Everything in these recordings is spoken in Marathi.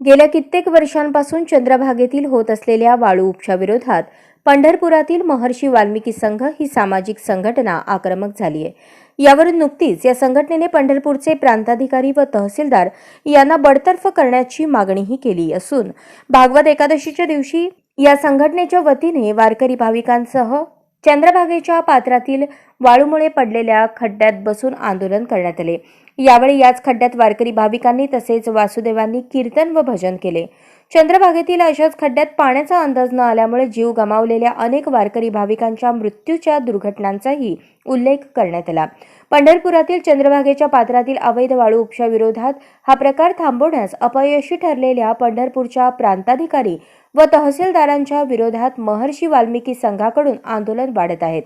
गेल्या कित्येक वर्षांपासून चंद्रभागेतील होत असलेल्या वाळू उपशाविरोधात पंढरपुरातील महर्षी वाल्मिकी संघ ही सामाजिक संघटना आक्रमक झाली आहे यावरून नुकतीच या संघटनेने पंढरपूरचे प्रांताधिकारी व तहसीलदार यांना बडतर्फ करण्याची मागणीही केली असून भागवत एकादशीच्या दिवशी या संघटनेच्या वतीने वारकरी भाविकांसह चंद्रभागेच्या पात्रातील वाळूमुळे पडलेल्या खड्ड्यात बसून आंदोलन करण्यात आले. यावेळी याच खड्ड्यात वारकरी भाविकांनी तसेच वासुदेवांनी कीर्तन व भजन केले. चंद्रभागेतील अशाच खड्ड्यात पाण्याचा अंदाज न आल्यामुळे जीव गमावलेल्या अनेक वारकरी भाविकांच्या मृत्यूच्या दुर्घटनांचाही उल्लेख करण्यात आला. पंढरपुरातील चंद्रभागेच्या पात्रातील अवैध वाळू उपशाविरोधात हा प्रकार थांबवण्यास अपयशी ठरलेल्या पंढरपूरच्या प्रांताधिकारी व तहसीलदारांच्या विरोधात महर्षी वाल्मिकी संघाकडून आंदोलन वाढत आहेत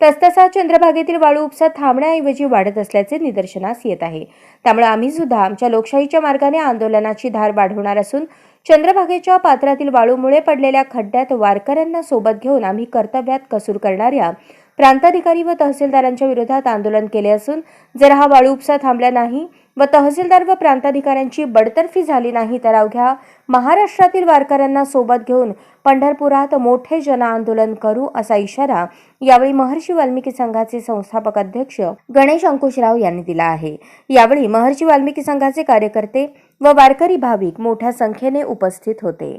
तसतसा चंद्रभागेतील वाळू उपसा थांबण्याऐवजी वाढत असल्याचे निदर्शनास येत आहे. त्यामुळे आम्ही सुद्धा आमच्या लोकशाहीच्या मार्गाने आंदोलनाची धार वाढवणार असून चंद्रभागेच्या पात्रातील वाळूमुळे पडलेल्या खड्ड्यात वारकऱ्यांना सोबत घेऊन आम्ही कर्तव्यात कसूर करणाऱ्या प्रांताधिकारी व तहसीलदारांच्या विरोधात आंदोलन केले असून जर हा वाळू उपसा थांबला नाही व तहसीलदार व प्रांताधिकाऱ्यांची बडतर्फी झाली नाही तर अवघ्या महाराष्ट्रातील वारकऱ्यांना सोबत घेऊन पंढरपुरात मोठे जनआंदोलन करू असा इशारा यावेळी महर्षी वाल्मिकी संघाचे संस्थापक अध्यक्ष गणेश अंकुशराव यांनी दिला आहे. यावेळी महर्षी वाल्मिकी संघाचे कार्यकर्ते व वारकरी भाविक मोठ्या संख्येने उपस्थित होते.